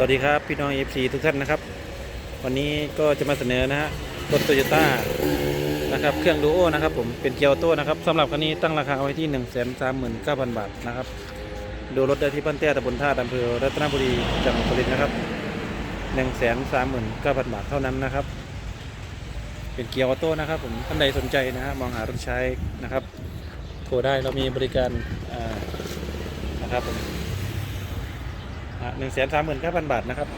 สวัสดีครับ พี่น้องเอฟซีทุกท่านนะครับ วันนี้ก็จะมาเสนอนะฮะรถโตโยต้านะครับเครื่องดูโอนะครับผมเป็นเกียวโต้นะครับสำหรับคันนี้ตั้งราคาไว้ที่ 1 3 9 0 0 0 บาทนะครับ ดูรถได้ที่บ้านเต้ตำบลท่าอำเภอรัตนบุรีจังหวัดสุรินทร์นะครับ 1 3 9 0 0 0 บาทเท่านั้นนะครับ เป็นเกียร์ออโต้นะครับผมท่านใดสนใจนะฮะมองหารถใช้นะครับโทรได้เรามีบริการนะครับผม หนึ่งแสนสามหมื่นเก้าพันบาทนะครับ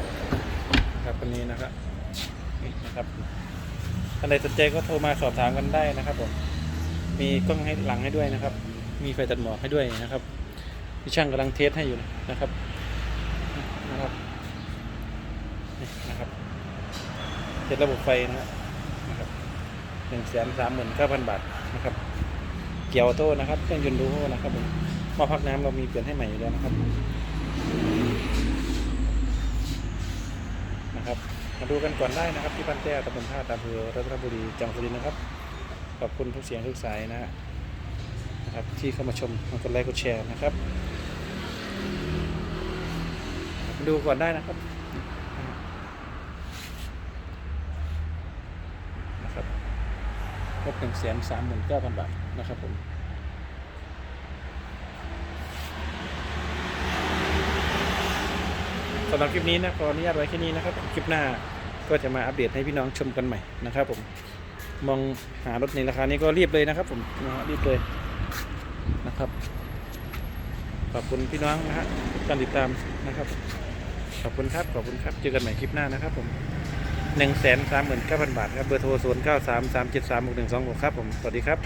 ครับวันนี้นะครับนี่นะครับท่านใดสนใจก็โทรมาสอบถามกันได้นะครับผมมีกล้องให้หลังให้ด้วยนะครับ มีไฟตัดหมอกให้ด้วยนะครับพี่ช่างกำลังเทสให้อยู่นะครับนะครับนี่นะครับเทสระบบไฟนะครับหนึ่งแสนสามหมื่นเก้าพันบาทนะครับ เกียวโต้นะครับเครื่องยนต์ดูโอนะครับผมหม้อพักน้ำเรามีเปลี่ยนให้ใหม่อยู่แล้วนะครับ นะครับ มาดูกันก่อนได้นะครับที่บ้านแต้ตำบลท่าตาเภอรัตนบุรีจังหวัดสุรินทร์นะครับ ขอบคุณทุกเสียงทุกสายนะนะครับที่เข้ามาชมมากดไลค์กดแชร์นะครับมาดูก่อนได้นะครับนะครับครบหนึ่งแสนสามหมื่นเก้าพันบาทนะครับผม สำหรับคลิปนี้นะขออนุญาตไว้แค่นี้นะครับ คลิปหน้าก็จะมาอัปเดตให้พี่น้องชมกันใหม่นะครับ ผมมองหารถในราคานี้ก็รีบเลยนะครับ ผมนะฮะรีบเลยนะครับขอบคุณพี่น้องนะฮะกการติดตามนะครับ ขอบคุณครับขอบคุณครับเจอกันใหม่คลิปหน้านะครับ ผมหนึ่งแสนสามหมื่นเก้าพันบาทครับเบอร์โทรศูนย์เก้าสามสามเจ็ดสามหกหนึ่งสองหกครับผมสวัสดีครับ